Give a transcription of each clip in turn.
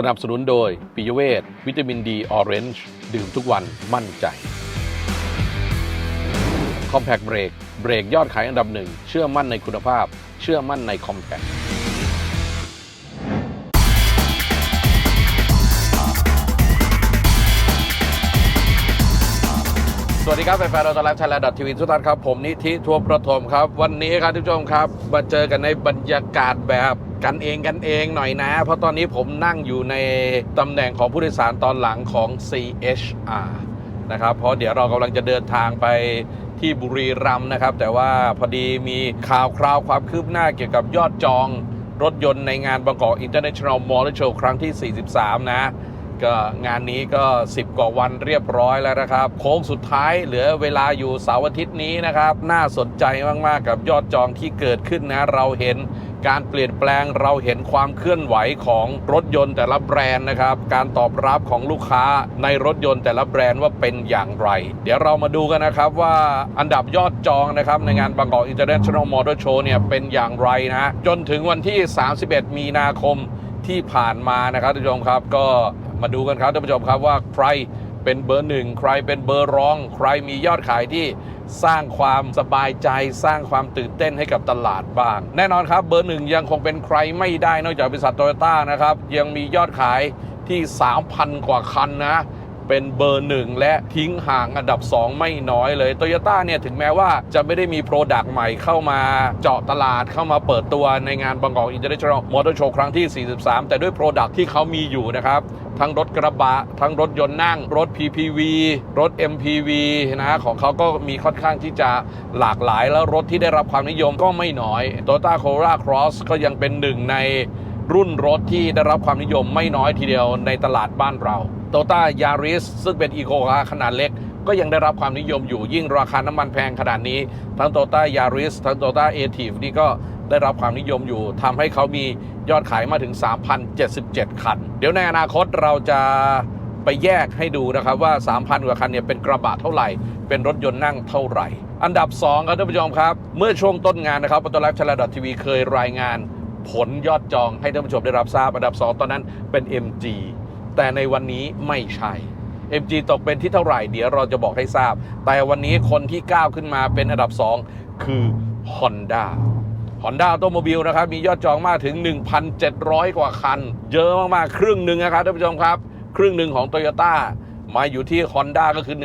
สนับสนุนโดยปิยเวทวิตามินดีออเรนจ์ดื่มทุกวันมั่นใจ Compact Break เบรกยอดขายอันดับหนึ่ง เชื่อมั่นในคุณภาพ เชื่อมั่นใน Compact สวัสดีครับแฟนๆเราตอนแรกไทยแลด์ทีวีทุกท่านครับ ผมนิธิทัวประถมครับ วันนี้ครับทุกผู้ชมครับ มาเจอกันในบรรยากาศแบบ กันเองกันเองหน่อยนะ เพราะตอนนี้ผมนั่งอยู่ในตำแหน่งของผู้โดยสารตอนหลังของ CHR นะครับ เพราะเดี๋ยวเรากำลังจะเดินทางไปที่บุรีรัมย์นะครับ แต่ว่าพอดีมีข่าวคราวความคืบหน้าเกี่ยวกับยอดจองรถยนต์ในงานบางกอก International Motor Show ครั้งที่ 43 นะก็งานนี้ก็ 10 กว่าวันเรียบร้อยแล้วนะครับ โค้งสุดท้ายเหลือเวลาอยู่เสาร์อาทิตย์นี้นะครับ น่าสนใจมาก ๆ กับยอดจองที่เกิดขึ้นนะ เราเห็น การเปลี่ยนแปลงเราเห็นความเคลื่อนไหวของรถยนต์แต่ละแบรนด์นะครับ การตอบรับของลูกค้าในรถยนต์แต่ละแบรนด์ว่าเป็นอย่างไร เดี๋ยวเรามาดูกันนะครับว่าอันดับยอดจองนะครับในงานบางกอก International Motor Show เนี่ยเป็นอย่างไรนะจนถึงวันที่ 31 มีนาคมที่ผ่านมานะครับท่านผู้ชมครับ ก็มาดูกันครับท่านผู้ชมครับว่าใครเป็นเบอร์หนึ่งใครเป็นเบอร์รอง ใครมียอดขายที่ สร้างความสบายใจสร้างความตื่นเต้นให้กับตลาดบ้าง แน่นอนครับ เบอร์หนึ่งยังคงเป็นใครไม่ได้นอกจากบริษัทโตโยต้านะครับ ยังมียอดขายที่ 3,000 กว่าคันนะ เป็นเบอร์หนึ่งและทิ้งห่างอันดับ 2 ไม่น้อยเลยโตโยต้าเนี่ยถึงแม้ว่าจะไม่ได้มีโปรดักต์ใหม่เข้ามาเจาะตลาดเข้ามาเปิดตัวในงานบางกอก International Motor Show ครั้งที่ 43 แต่ด้วยโปรดักต์ที่เขามีอยู่นะครับทั้งรถกระบะ ทั้งรถยนต์นั่ง รถ PPV รถ MPV นะของเขาก็มีค่อนข้างที่จะหลากหลายแล้วรถที่ได้รับความนิยมก็ไม่น้อย Toyota Corolla Cross ก็ยังเป็นหนึ่งในรุ่นรถที่ได้รับความนิยมไม่น้อยทีเดียวในตลาดบ้านเรา โตต้ายาริสซึ่งเป็นอีโคคาร์ขนาดเล็ก ก็ยังได้รับความนิยมอยู่ยิ่งราคาน้ำมันแพงขนาดนี้ ทั้งโตต้ายาริสทั้งโตต้าเอทีฟนี่ก็ได้รับความนิยมอยู่ทำให้เขามียอดขายมาถึง 3,077 คัน เดี๋ยวในอนาคตเราจะไปแยกให้ดูนะครับว่า 3,000 กว่าคันเนี่ยเป็นกระบะเท่าไหร่ เป็นรถยนต์นั่งเท่าไหร่ อันดับ 2 ครับท่านผู้ชมครับ เมื่อช่วงต้นงานนะครับปตล i ฟชลาดทีวีเคยรายงาน ผลยอดจองให้ท่านผู้ชมได้รับทราบอันดับ 2 ตอนนั้นเป็น MG แต่ในวันนี้ไม่ใช่ MG ตกเป็นที่เท่าไหร่เดี๋ยวเราจะบอกให้ทราบ แต่วันนี้คนที่ก้าวขึ้นมาเป็นอันดับ 2 คือ Honda Honda อ u โตโมบิลนะครับ มียอดจองมากถึง 1,700 กว่าคัน เยอะมาก ๆ ครึ่งหนึ่งนะครับท่านผู้ชมครับ ครึ่งหนึ่งของ Toyota มาอยู่ที่ Honda ก็คือ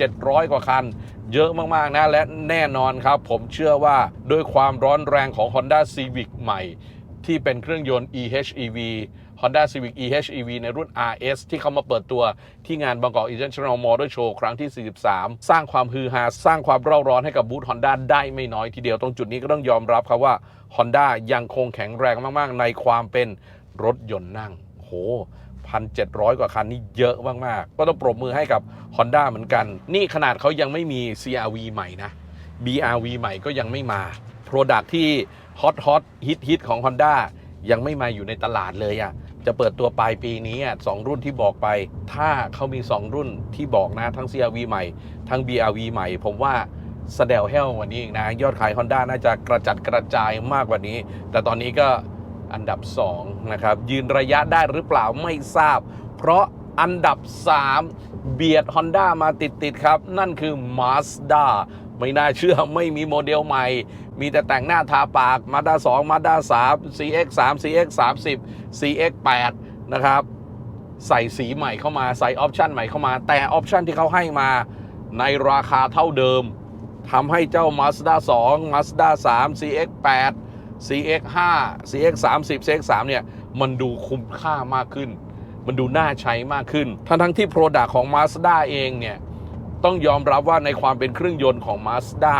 1,700 กว่าคัน เยอะมาก ๆ นะ และแน่นอนครับ ผมเชื่อว่าด้วยความร้อนแรงของ Honda Civic ใหม่ ที่เป็นเครื่องยนต์ EHEV Honda Civic EHEV ในรุ่น RS ที่เขามาเปิดตัวที่งานบางกอก International Motor Show ครั้งที่ 43 สร้างความฮือฮา สร้างความเร่าร้อนให้กับบูธ Honda ได้ไม่น้อยทีเดียวตรงจุดนี้ก็ต้องยอมรับครับว่า Honda ยังคงแข็งแรงมากๆ ในความเป็นรถยนต์นั่งโห1,700 กว่าคันนี่เยอะมากๆ ก็ต้องปรบมือให้กับ Honda เหมือนกัน นี่ขนาดเขายังไม่มี CRV ใหม่นะ BRV ใหม่ก็ยังไม่มา Product ที่ฮอตฮอตฮิตฮิตของ Honda ยังไม่มาอยู่ในตลาดเลยอะ่ะ จะเปิดตัวปลายปีนี้อะสองรุ่นที่บอกไป ถ้าเขามี 2 รุ่นที่บอกนะ ทั้ง CRV ใหม่ ทั้ง BRV ใหม่ ผมว่าสเดลเฮลวันนี้นะ ยอดขาย Honda น่าจะกระจัดกระจายมากกว่านี้ แต่ตอนนี้ก็อันดับ 2 นะครับ ยืนระยะได้หรือเปล่าไม่ทราบ เพราะอันดับ 3 เบียด Honda มาติด ๆ ครับ นั่นคือ Mazda ไม่น่าเชื่อไม่มีโมเดลใหม่ มีแต่แต่งหน้าทาปาก Mazda 2 Mazda 3 CX 3 CX 30 CX 8นะครับ ใส่สีใหม่เข้ามาใส่ออปชันใหม่เข้ามา แต่ออปชันที่เขาให้มาในราคาเท่าเดิมทำให้เจ้า Mazda 2 Mazda 3 CX 8 CX 5 CX 30 CX 3 เนี่ย มันดูคุ้มค่ามากขึ้น มันดูน่าใช้มากขึ้น ทั้งทั้งที่ Product ของ Mazda เองเนี่ย ต้องยอมรับว่าในความเป็นเครื่องยนต์ของ Mazda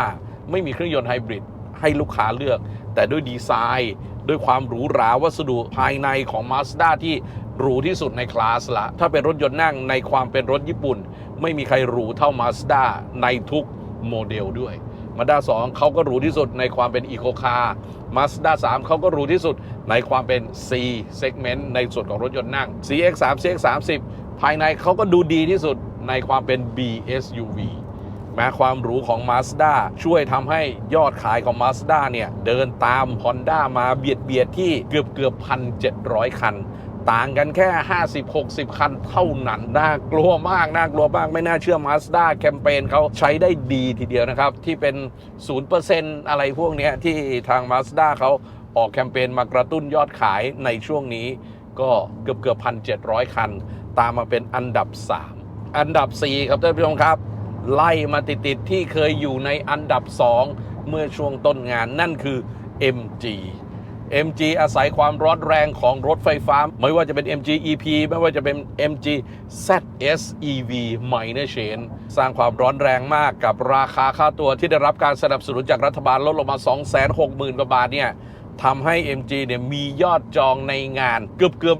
ไม่มีเครื่องยนต์ไฮบริดให้ลูกค้าเลือก แต่ด้วยดีไซน์ ด้วยความหรูหราวัสดุภายในของ Mazda ที่หรูที่สุดในคลาสละ ถ้าเป็นรถยนต์นั่งในความเป็นรถญี่ปุ่น ไม่มีใครหรูเท่า Mazda ในทุกโมเดลด้วย Mazda 2เขาก็หรูที่สุดในความเป็นอีโคคาร์ Mazda 3เขาก็หรูที่สุดในความเป็น C segment ในส่วนของรถยนต์นั่ง CX3 CX30 ภายในเขาก็ดูดีที่สุด ในความเป็น BSUV แม้ความหรูของ Mazda ช่วยทำให้ยอดขายของ Mazda เนี่ย เดินตาม Honda มาเบียดเบียดที่เกือบเกือบพันเคัน ต่างกันแค่ 50-60 คันเท่านั้นน่ากลัวมาก น่ากลัวมาก ไม่น่าเชื่อ Mazda แคมเปญเขาใช้ได้ดีทีเดียวนะครับ ที่เป็น 0%อะไรพวกนี้ที่ทาง Mazda เขาออกแคมเปญมากระตุ้นยอดขายในช่วงนี้ก็เกือบเกือบพันเจ็ดร้อยคัน ตามมาเป็นอันดับ 3 อันดับ 4 ครับท่านผู้ชมครับ ไล่มาติดๆที่เคยอยู่ในอันดับ 2 เมื่อช่วงต้นงานนั่นคือ MG MG อาศัยความร้อนแรงของรถไฟฟ้า ไม่ว่าจะเป็น MG EP ไม่ว่าจะเป็น MG ZS EV Minor Chain สร้างความร้อนแรงมากกับราคาค่าตัวที่ได้รับการสนับสนุนจากรัฐบาลลดลงมา 260,000 กว่าบาทเนี่ยทำให้ MG เนี่ยมียอดจองในงานเกือบเกือบ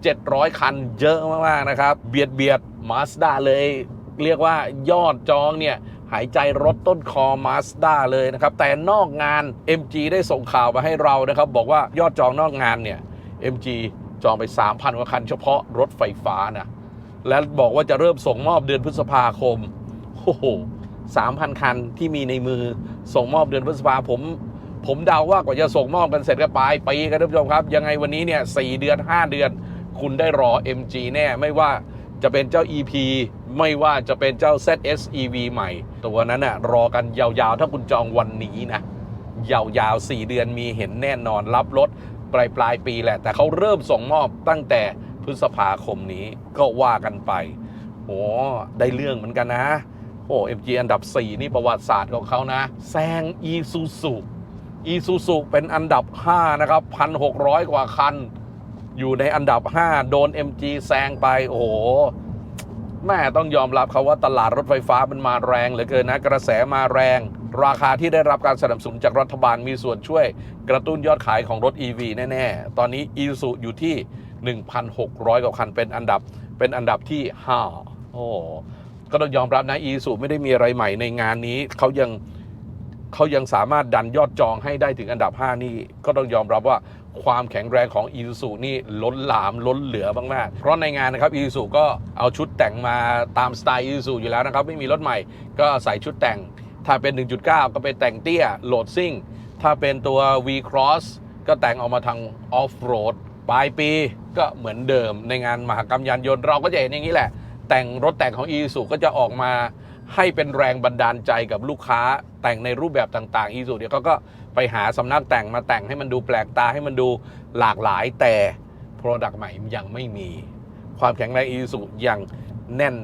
1,700 คันเยอะมาก ๆ นะครับ เบียดเบียด มาสด้าเลย เรียกว่ายอดจองเนี่ยหายใจรถต้นคอมาสด้าเลยนะครับ แต่นอกงาน MG ได้ส่งข่าวมาให้เรานะครับ บอกว่ายอดจองนอกงานเนี่ย MG จองไป 3,000 กว่าคันเฉพาะรถไฟฟ้านะ และบอกว่าจะเริ่มส่งมอบเดือนพฤษภาคมโอ้โหสามพันคันที่มีในมือส่งมอบเดือนพฤษภาผม ผมเดาว่ากว่าจะส่งมอบกันเสร็จก็ปลายปีครับท่านผู้ชมครับ ยังไงวันนี้เนี่ยสเดือน 5 เดือน คุณได้รอ MG แน่ไม่ว่า จะเป็นเจ้า EP ไม่ว่าจะเป็นเจ้า ZS EV ใหม่ ตัวนั้นน่ะรอกันยาวๆ ถ้าคุณจองวันนี้นะ ยาวๆ 4 เดือนมีเห็นแน่นอนรับรถปลายปลายปีแหละ แต่เขาเริ่มส่งมอบตั้งแต่พฤษภาคมนี้ก็ว่ากันไปโอ้ได้เรื่องเหมือนกันนะ โอ้ MG อันดับ 4 นี่ประวัติศาสตร์ของเขานะแซง Isuzu Isuzu เป็นอันดับ 5 นะครับ 1,600 กว่าคัน อยู่ในอันดับ 5 โดน MG แซงไป โอ้โห แม่ต้องยอมรับเขาว่าตลาดรถไฟฟ้ามันมาแรงเหลือเกินนะ กระแสมาแรง ราคาที่ได้รับการสนับสนุนจากรัฐบาลมีส่วนช่วย กระตุ้นยอดขายของรถ EV แน่ ๆ ตอนนี้ Isuzu อยู่ที่ 1,600 กว่าคันเป็นอันดับเป็นอันดับที่ 5 โอ้ก็ต้องยอมรับนะ Isuzu ไม่ได้มีอะไรใหม่ในงานนี้เขายังเขายังสามารถดันยอดจองให้ได้ถึงอันดับ 5 นี่ก็ต้องยอมรับว่า ความแข็งแรงของ Isuzu นี่ล้นหลามล้นเหลือมากๆเพราะในงานนะครับ Isuzu ก็เอาชุดแต่งมาตามสไตล์ Isuzu อยู่แล้วนะครับไม่มีรถใหม่ก็ใส่ชุดแต่ง ถ้าเป็น 1.9 ก็เป็นแต่งเตี้ยโหลดซิ่ง ถ้าเป็นตัว V Cross ก็แต่งออกมาทางออฟโรดปลายปีก็เหมือนเดิมในงานมหกรรมยานยนต์เราก็จะเห็นอย่างนี้แหละ แต่งรถแต่งของ Isuzu ก็จะออกมา ให้เป็นแรงบันดาลใจกับลูกค้าแต่งในรูปแบบต่างๆ Isuzu เดี๋ยวเขาก็ไปหาสำนักแต่งมาแต่งให้มันดูแปลกตาให้มันดูหลากหลายแต่ Product ใหม่ยังไม่มี ความแข็งแรง Isuzu ยังแน่น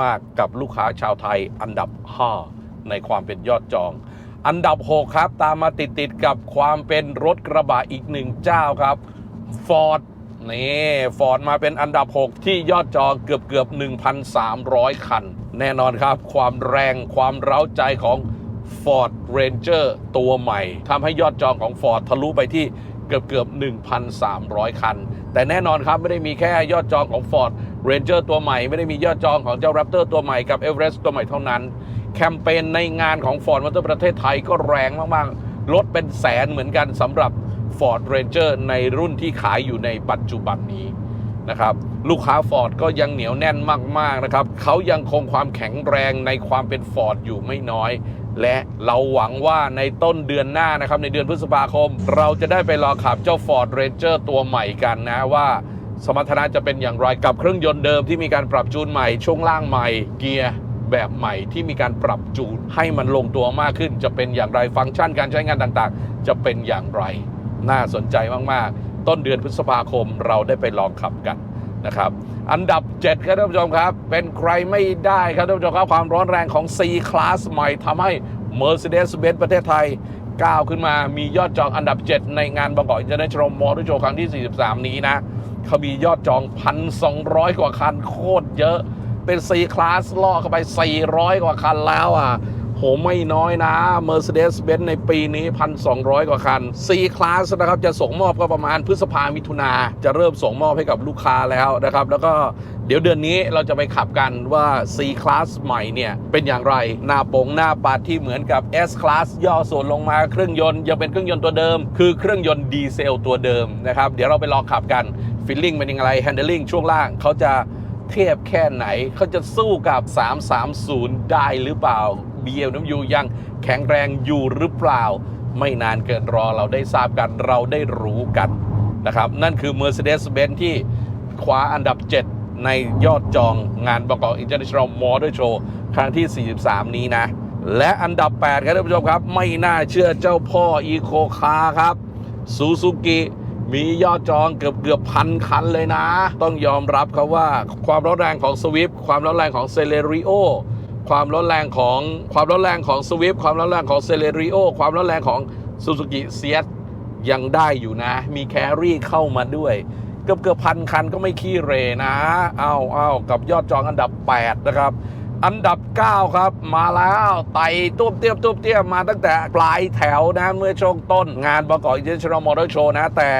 มากๆกับลูกค้าชาวไทยอันดับ 5 ในความเป็นยอดจอง อันดับ 6 ครับ ตามมาติดๆกับความเป็นรถกระบะอีกหนึ่งเจ้าครับ Ford นี่ฟอร์ดมาเป็นอันดับ 6 ที่ยอดจองเกือบเกือบ1,300 คัน แน่นอนครับ ความแรงความเร้าใจของ Ford Ranger ตัวใหม่ทำให้ยอดจองของ Ford ทะลุไปที่เกือบเกือบ 1,300 คัน แต่แน่นอนครับไม่ได้มีแค่ยอดจองของ Ford Ranger ตัวใหม่ ไม่ได้มียอดจองของเจ้า Raptor ตัวใหม่กับ Everest ตัวใหม่เท่านั้น แคมเปญในงานของ Ford Motor ประเทศไทยก็แรงมาก ๆ ลดเป็นแสนเหมือนกันสำหรับ Ford Ranger ในรุ่นที่ขายอยู่ในปัจจุบันนี้นะครับลูกค้า Ford ก็ยังเหนียวแน่นมาก ๆ นะครับเขายังคงความแข็งแรงในความเป็น Ford อยู่ไม่น้อย และเราหวังว่าในต้นเดือนหน้านะครับ ในเดือนพฤษภาคม เราจะได้ไปรอขับเจ้า Ford Ranger ตัวใหม่กันนะว่าสมรรถนะจะเป็นอย่างไรกับเครื่องยนต์เดิมที่มีการปรับจูนใหม่ ช่วงล่างใหม่ เกียร์แบบใหม่ที่มีการปรับจูนให้มันลงตัวมากขึ้น จะเป็นอย่างไรฟังก์ชันการใช้งานต่างๆ จะเป็นอย่างไร น่าสนใจมาก ๆ ต้นเดือนพฤษภาคมเราได้ไปลองขับกันนะครับ อันดับ 7 ครับท่านผู้ชมครับ เป็นใครไม่ได้ครับท่านผู้ชมครับ ความร้อนแรงของ C Class ใหม่ทำให้ Mercedes-Benz ประเทศไทยก้าวขึ้นมามียอดจองอันดับ 7 ในงานบางกอกอินเตอร์เนชั่นแนลมอเตอร์โชว์ครั้งที่ 43 นี้นะเขามียอดจอง 1,200 กว่าคันโคตรเยอะเป็น C Class ล่อเข้าไป 400 กว่าคันแล้วอะ โหไม่น้อยนะ Mercedes-Benz ในปีนี้ 1,200 กว่าคัน C Class นะครับ จะส่งมอบก็ประมาณพฤษภามิถุนา จะเริ่มส่งมอบให้กับลูกค้าแล้วนะครับ แล้วก็เดี๋ยวเดือนนี้เราจะไปขับกันว่า C Class ใหม่เนี่ย เป็นอย่างไร หน้าปงหน้าปัดที่เหมือนกับ S Class ย่อส่วนลงมาเครื่องยนต์ยังเป็นเครื่องยนต์ตัวเดิม คือเครื่องยนต์ดีเซลตัวเดิมนะครับ เดี๋ยวเราไปลองขับกันฟิลลิ่งเป็นยังไง handling ช่วงล่างเขาจะเทียบแค่ไหนเขาจะสู้กับ 330 ได้หรือเปล่า BMW ยังแข็งแรงอยู่หรือเปล่า ไม่นานเกินรอเราได้ทราบกันเราได้รู้กันนะครับนั่นคือ Mercedes-Benz ที่คว้าอันดับ 7 ในยอดจองงานบางกอก International Motor Show ครั้งที่ 43 นี้นะ และอันดับ 8 ครับท่านผู้ชมครับ ไม่น่าเชื่อเจ้าพ่ออีโคคาครับซูซูกิมียอดจองเกือบเกือบพันคันเลยนะ ต้องยอมรับครับว่าความร้อนแรงของสวิฟความร้อนแรงของเซเลริโอ ความร้อนแรงของความร้อนแรงของสวิฟความร้อนแรงของเซเลริโอความร้อนแรงของซูซูกิเซียสยังได้อยู่นะ มีแครี่เข้ามาด้วย เกือบเกือบพันคันก็ไม่ขี้เรนะเอาเอากับยอดจองอันดับ 8 นะครับ อันดับ 9 ครับ มาแล้วไต่ตุ้มเตี้ยมตุ้มเตี้ยมมาตั้งแต่ปลายแถวนะ เมื่อช่วงต้นงานประกอบ International Motor Show นะแต่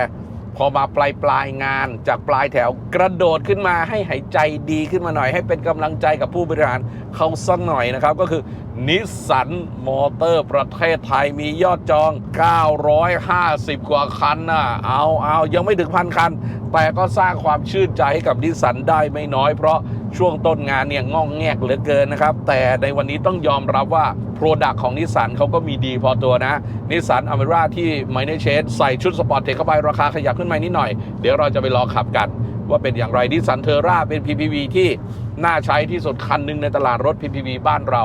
พอมาปลายปลายงานจากปลายแถวกระโดดขึ้นมาให้หายใจดีขึ้นมาหน่อย ให้เป็นกำลังใจกับผู้บริหารเขาสักหน่อยนะครับ ก็คือ นิสสันมอเตอร์ประเทศไทยมียอดจอง 950 กว่าคันนะเอาเอายังไม่ถึงพันคัน แต่ก็สร้างความชื่นใจให้กับนิสสันได้ไม่น้อยเพราะช่วงต้นงานเนี่ยง่องแงกเหลือเกินนะครับ แต่ในวันนี้ต้องยอมรับว่า โปรดักของนิสสันเขาก็มีดีพอตัวนะนิสสันอเมร่าที่ไมเนเชสใส่ชุดสปอร์ตเทคเข้าไปราคาขยับขึ้นมานิดหน่อย เดี๋ยวเราจะไปรอขับกัน ว่าเป็นอย่างไรนิสสันเทอร่าเป็น PPV ที่ น่าใช้ที่สุดคันหนึ่งในตลาดรถ PPV บ้านเรา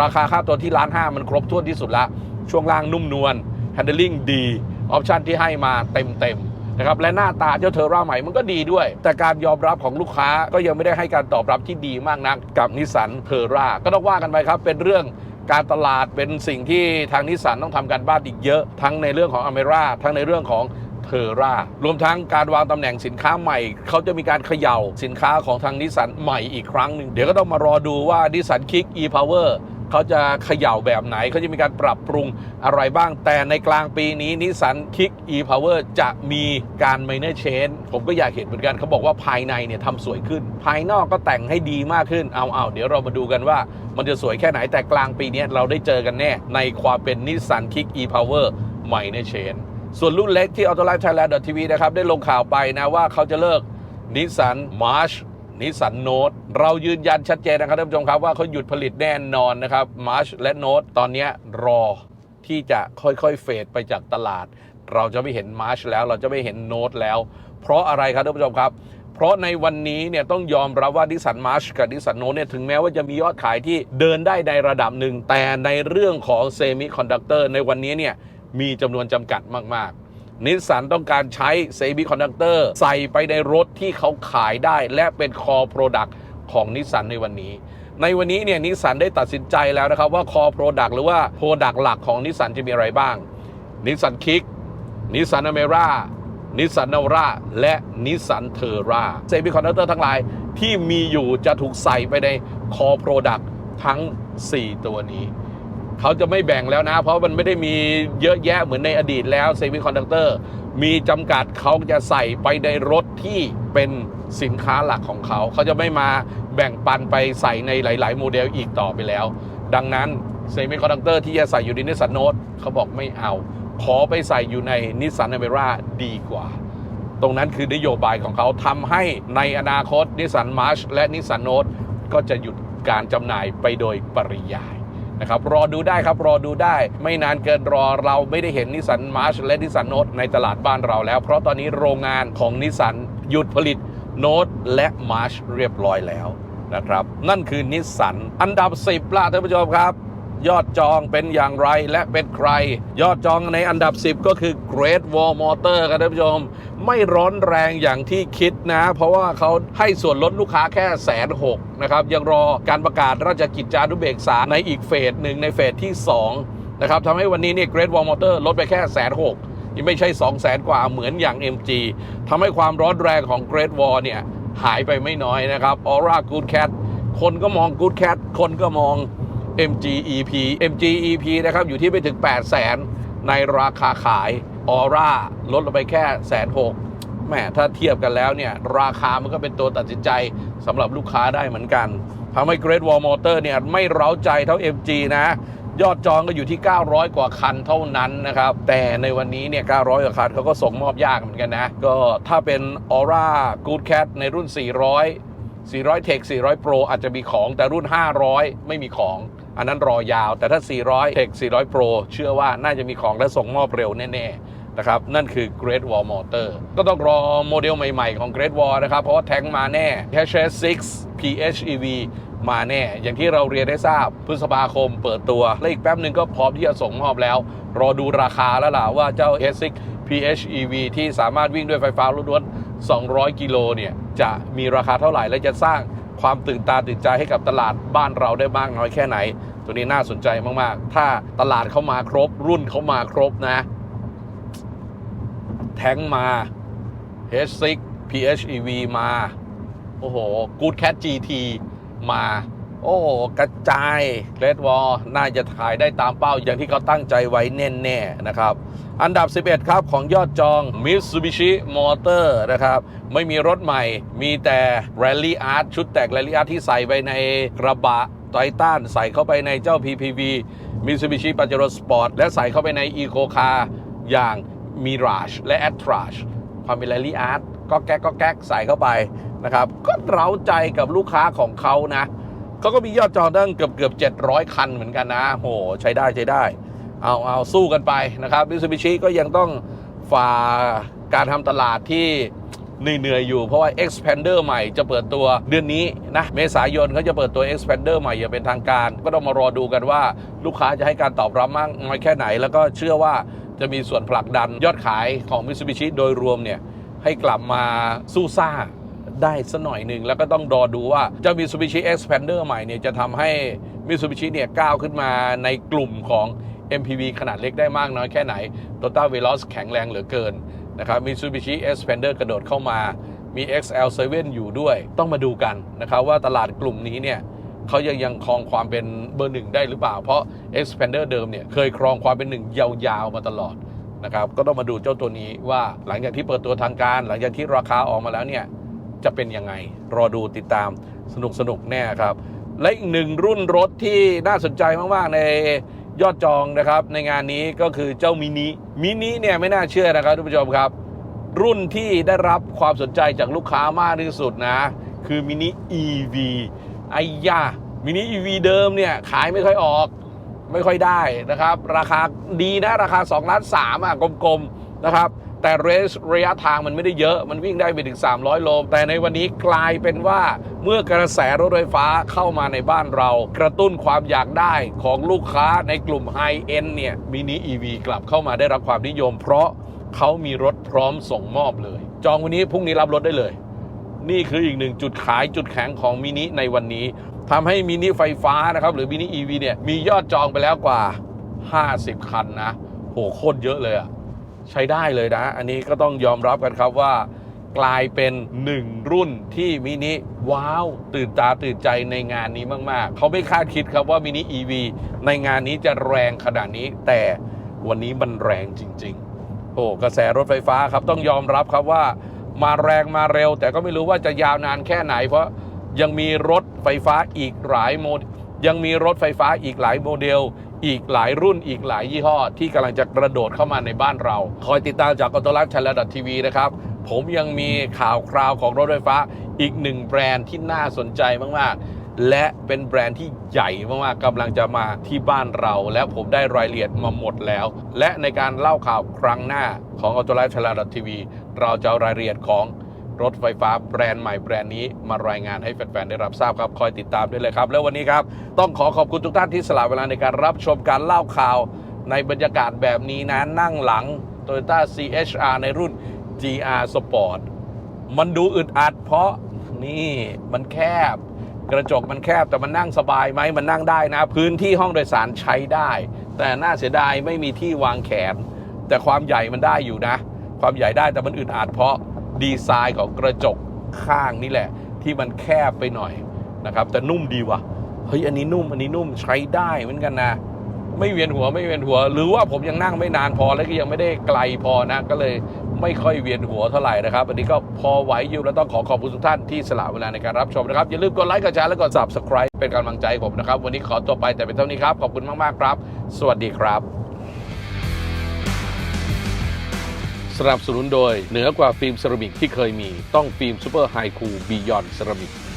ราคาค่าตัวที่ล้านห้ามันครบถ้วนที่สุดละ ช่วงล่างนุ่มนวล handling ดี ออปชันที่ให้มาเต็มๆนะครับและหน้าตาเจ้าเทอร่าใหม่มันก็ดีด้วย แต่การยอมรับของลูกค้าก็ยังไม่ได้ให้การตอบรับที่ดีมากนักกับนิสสันเทอร่าก็ต้องว่ากันไปครับ เป็นเรื่องการตลาดเป็นสิ่งที่ทางนิสสันต้องทำการบ้านอีกเยอะ ทั้งในเรื่องของอเมร่าทั้งในเรื่องของ เทอร่ารวมทั้งการวางตำแหน่งสินค้าใหม่ เขาจะมีการเขย่าสินค้าของทางนิสสันใหม่อีกครั้งหนึ่งเดี๋ยวก็ต้องมารอดูว่านิสสันคิก e-power เขาจะเขย่าแบบไหน เขาจะมีการปรับปรุงอะไรบ้าง แต่ในกลางปีนี้นิสสันคิก e-power จะมีการ minor change ผมก็อยากเห็นเหมือนกันเขาบอกว่าภายในเนี่ยทำสวยขึ้น ภายนอกก็แต่งให้ดีมากขึ้น เอาเอาเดี๋ยวเรามาดูกันว่า มันจะสวยแค่ไหนแต่กลางปีนี้เราได้เจอกันแน่ในความเป็นนิสสันคิก e-power minor change ส่วนรุ่นเล็กที่ a u t o l i f e Thailand TV นะครับ ได้ลงข่าวไปนะว่าเขาจะเลิกนิสสันมาร์ชนิสสันโนตเรายืนยันชัดเจนนะครับท่านผู้ชมครับว่าเขาหยุดผลิตแน่นอนนะครับมาร์ชและโนตตอนนี้รอที่จะค่อยๆ เฟดไปจากตลาด เราจะไม่เห็นมาร์ชแล้วเราจะไม่เห็นโนตแล้ว เพราะอะไรครับท่านผู้ชมครับ เพราะในวันนี้เนี่ยต้องยอมรับว่านิสสันมาร์ชกับนิสสันโนตเนี่ยถึงแม้ว่าจะมียอดขายที่เดินได้ในระดับหนึ่งแต่ในเรื่องของเซมิคอนดักเตอร์ในวันนี้เนี่ย มีจำนวนจำกัดมาก ๆ นิสสันต้องการใช้เซมิคอนดักเตอร์ใส่ไปในรถที่เขาขายได้และเป็นคอโปรดักต์ของนิสสันในวันนี้ในวันนี้เนี่ยนิสสันได้ตัดสินใจแล้วนะครับว่าคอโปรดักต์หรือว่าโปรดักต์หลักของนิสสันจะมีอะไรบ้างนิสสันคิกนิสสันอเมร่านิสสันนาวราและนิสสันเทอร่าเซมิคอนดักเตอร์ทั้งหลายที่มีอยู่จะถูกใส่ไปในคอโปรดักต์ทั้ง 4 ตัวนี้ เขาจะไม่แบ่งแล้วนะ เพราะมันไม่ได้มีเยอะแยะเหมือนในอดีตแล้วเซมิคอนดักเตอร์มีจำกัดเขาจะใส่ไปในรถที่เป็นสินค้าหลักของเขา เขาจะไม่มาแบ่งปันไปใส่ในหลาย ๆ โมเดลอีกต่อไปแล้ว ดังนั้นเซมิคอนดักเตอร์ที่จะใส่อยู่ในนิสสันโนตเขาบอกไม่เอา ขอไปใส่อยู่ในนิสสันอเมร่าดีกว่า ตรงนั้นคือนโยบายของเขาทำให้ในอนาคตนิสสันมาร์ชและนิสสันโนตก็จะหยุดการจำหน่ายไปโดยปริยาย นะครับรอดูได้ครับรอดูได้ ไม่นานเกินรอเราไม่ได้เห็นนิสสันมาร์ชและนิสสันโนตในตลาดบ้านเราแล้ว เพราะตอนนี้โรงงานของนิสสันหยุดผลิตโนตและมาร์ชเรียบร้อยแล้วนะครับ นั่นคือนิสสันอันดับ 10ละท่านผู้ชมครับ ยอดจองเป็นอย่างไรและเป็นใคร ยอดจองในอันดับ 10 ก็คือ Great Wall Motor ครับท่านผู้ชม ไม่ร้อนแรงอย่างที่คิดนะ เพราะว่าเขาให้ส่วนลดลูกค้าแค่แสนหกนะครับยังรอการประกาศราชกิจจานุเบกษาในอีกเฟสหนึ่งในเฟสที่ 2 นะครับทำให้วันนี้เนี่ย Great Wall Motor ลดไปแค่แสนหกยังไม่ใช่ 2 0 0แสนกว่าเหมือนอย่าง MG ทำให้ความร้อนแรงของ Great Wall เนี่ยหายไปไม่น้อยนะครับ Aura Good Cat คนก็มอง Good Cat คนก็มอง MGEP MGEP นะครับอยู่ที่ไปถึง 8 0 0แสนในราคาขายออร่าลดลงไปแค่แสนหกแหมถ้าเทียบกันแล้วเนี่ยราคามันก็เป็นตัวตัดสินใจสำหรับลูกค้าได้เหมือนกันทำให้ Great Wall Motor เนี่ยไม่เร้าใจเท่า MG นะ ยอดจองก็อยู่ที่ 900 กว่าคันเท่านั้นนะครับ แต่ในวันนี้เนี่ย 900 กว่าคันเขาก็ส่งมอบยากเหมือนกันนะ ก็ถ้าเป็น Aura Good Cat ในรุ่น 400 400 Tech 400 Pro อาจจะมีของแต่รุ่น 500 ไม่มีของ อันนั้นรอยาว แต่ถ้า 400 Tech 400 Pro เชื่อว่าน่าจะมีของและส่งมอบเร็วแน่ๆนะครับ นั่นคือ Great Wall Motor ก็ต้องรอโมเดลใหม่ๆของ Great Wall นะครับ เพราะว่าแท้งมาแน่ HS6 PHEV มาแน่ อย่างที่เราเรียนได้ทราบพฤษภาคมเปิดตัว และอีกแป๊บหนึ่งก็พร้อมที่จะส่งมอบแล้ว รอดูราคาแล้วล่ะว่าเจ้า HS6 PHEV ที่สามารถวิ่งด้วยไฟฟ้าล้วนๆ200 กิโลเนี่ย จะมีราคาเท่าไหร่และจะสร้าง ความตื่นตาตื่นใจให้กับตลาดบ้านเราได้บ้างน้อยแค่ไหน ตัวนี้น่าสนใจมากๆ ถ้าตลาดเข้ามาครบ รุ่นเข้ามาครบนะ แทงมา H6 PHEV มา โอ้โห Good Cat GT มา โอ้กระจาย Great Wall น่าจะถ่ายได้ตามเป้าอย่างที่เขาตั้งใจไว้แน่ๆนะครับ อันดับ 11 ครับของยอดจอง Mitsubishi Motor นะครับ ไม่มีรถใหม่มีแต่ Rally Art ชุดแต่ง Rally Art ที่ใส่ไปในกระบะไททันใส่เข้าไปในเจ้า PPV Mitsubishi Pajero Sport และใส่เข้าไปใน Eco Car อย่าง Mirage และ a t r a s ความเป็น Rally Art ก็แก๊กก็แก๊กใส่เข้าไปนะครับก็เร้าใจกับลูกค้าของเขานะ เขาก็มียอดจองตั้งเกือบเกือบ700 คันเหมือนกันนะโหใช้ได้ใช้ได้ เอาเอาสู้กันไปนะครับมิ t ูบิชิก็ยังต้องฝ่าการทำตลาดที่เหนื่อยๆอยู่เพราะว่า Expander ใหม่จะเปิดตัวเดือนนี้นะเมษายนเขาจะเปิดตัว Expander ใหม่อย่างเป็นทางการ ก็ต้องมารอดูกันว่าลูกค้าจะให้การตอบรับมากน้อยแค่ไหน แล้วก็เชื่อว่าจะมีส่วนผลักดันยอดขายของมิ t ูบิชิโดยรวมเนี่ยให้กลับมาสู้ซ่า ได้สัหน่อยหนึ่งแล้วก็ต้องรอดูว่าเจ้า Mitsubishi Xpander ใหม่เนี่ยจะทำให้ Mitsubishi เนี่ยก้าวขึ้นมาในกลุ่มของ MPV ขนาดเล็กได้มากน้อยแค่ไหน Toyota Veloz แข็งแรงเหลือเกินนะครับ Mitsubishi Xpander กระโดดเข้ามามี XL7 อยู่ด้วย ต้องมาดูกันนะครับว่าตลาดกลุ่มนี้เนี่ยเขายังยังครองความเป็นเบอร์หนึ่งได้หรือเปล่า เพราะ Expander เดิมเนี่ยเคยครองความเป็นหนึ่งยาวๆมาตลอดนะครับก็ต้องมาดูเจ้าตัวนี้ว่าหลังจากที่เปิดตัวทางการ หลังจากที่ราคาออกมาแล้วเนี่ย จะเป็นยังไง รอดูติดตามสนุกสนุกแน่ครับ และอีกหนึ่งรุ่นรถที่น่าสนใจมาก ๆ ในยอดจองนะครับ ในงานนี้ก็คือเจ้ามินิมินิเนี่ยไม่น่าเชื่อนะครับทุกผู้ชมครับ รุ่นที่ได้รับความสนใจจากลูกค้ามากที่สุดนะ คือมินิ EV ไอ้ยามินิ EV เดิมเนี่ยขายไม่ค่อยออกไม่ค่อยได้นะครับ ราคาดีนะ ราคา2ล้าน3อะกลมๆนะครับ แต่เรสระยะทางมันไม่ได้เยอะ มันวิ่งได้ไปถึง 300 โล แต่ในวันนี้กลายเป็นว่าเมื่อกระแสรถไฟฟ้าเข้ามาในบ้านเรา กระตุ้นความอยากได้ของลูกค้าในกลุ่มไฮเอ็นเนี่ยมินิ EV กลับเข้ามาได้รับความนิยม เพราะเขามีรถพร้อมส่งมอบเลย จองวันนี้พรุ่งนี้รับรถได้เลย นี่คืออีกหนึ่งจุดขายจุดแข็งของมินิในวันนี้ทำให้มินิไฟฟ้านะครับหรือมินิ EV เนี่ยมียอดจองไปแล้วกว่า 50 คันนะโหโคตรเยอะเลยอะ ใช้ได้เลยนะ อันนี้ก็ต้องยอมรับกันครับว่ากลายเป็นหนึ่งรุ่นที่มินิว้าว ตื่นตาตื่นใจในงานนี้มาก ๆ เขาไม่คาดคิดครับว่ามินิ EV ในงานนี้จะแรงขนาดนี้ แต่วันนี้มันแรงจริง ๆ โอ้กระแสรถไฟฟ้าครับต้องยอมรับครับว่า มาแรงมาเร็ว แต่ก็ไม่รู้ว่าจะยาวนานแค่ไหน เพราะยังมีรถไฟฟ้าอีกหลายโมดยังมีรถไฟฟ้าอีกหลายโมเดล อีกหลายรุ่นอีกหลายยี่ห้อ ที่กำลังจะกระโดดเข้ามาในบ้านเรา คอยติดตามจากออตลักชันละดัทีวีนะครับ ผมยังมีข่าวคราวของรถไฟฟ้า อีกหนึ่งแบรนด์ที่น่าสนใจมาก ๆและเป็นแบรนด์ที่ใหญ่มากๆกำลังจะมาที่บ้านเรา และผมได้รายละเอียดมาหมดแล้ว และในการเล่าข่าวครั้งหน้าของออโตลักชันละดัทีวีเราจะรายละเอียดของ รถไฟฟ้าแบรนด์ใหม่แบรนด์นี้มารายงานให้แฟนๆได้รับทราบครับ คอยติดตามได้เลยครับ แล้ววันนี้ครับต้องขอขอบคุณทุกท่านที่สละเวลาในการรับชมการเล่าข่าวในบรรยากาศแบบนี้นะนั่งหลัง Toyota CHR ในรุ่น GR Sport มันดูอึดอัดเพราะนี่มันแคบ กระจกมันแคบแต่มันนั่งสบายไหมมันนั่งได้นะ พื้นที่ห้องโดยสารใช้ได้ แต่น่าเสียดายไม่มีที่วางแขน แต่ความใหญ่มันได้อยู่นะ ความใหญ่ได้แต่มันอึดอัดเพราะ ดีไซน์ของกระจกข้างนี่แหละ ที่มันแคบไปหน่อยนะครับแต่นุ่มดีว่ะเฮ้ยอันนี้นุ่มอันนี้นุ่มใช้ได้เหมือนกันนะไม่เวียนหัวไม่เวียนหัว หรือว่าผมยังนั่งไม่นานพอแล้วก็ยังไม่ได้ไกลพอนะ ก็เลยไม่ค่อยเวียนหัวเท่าไหร่นะครับอันนี้ก็พอไหวอยู่แล้วต้องขอขอบคุณทุกท่านที่สละเวลาในการรับชมนะครับ อย่าลืมกดไลค์กดแชร์และกด subscribe เป็นกำลังใจผมนะครับ วันนี้ขอตัวไปแต่เป็นเท่านี้ครับ ขอบคุณมากๆครับ สวัสดีครับ นับสนุนโดยเหนือกว่าฟิล์มเซรามิกที่เคยมีต้องฟิล์มซูเปอร์ไฮคูบียอนเซรามิก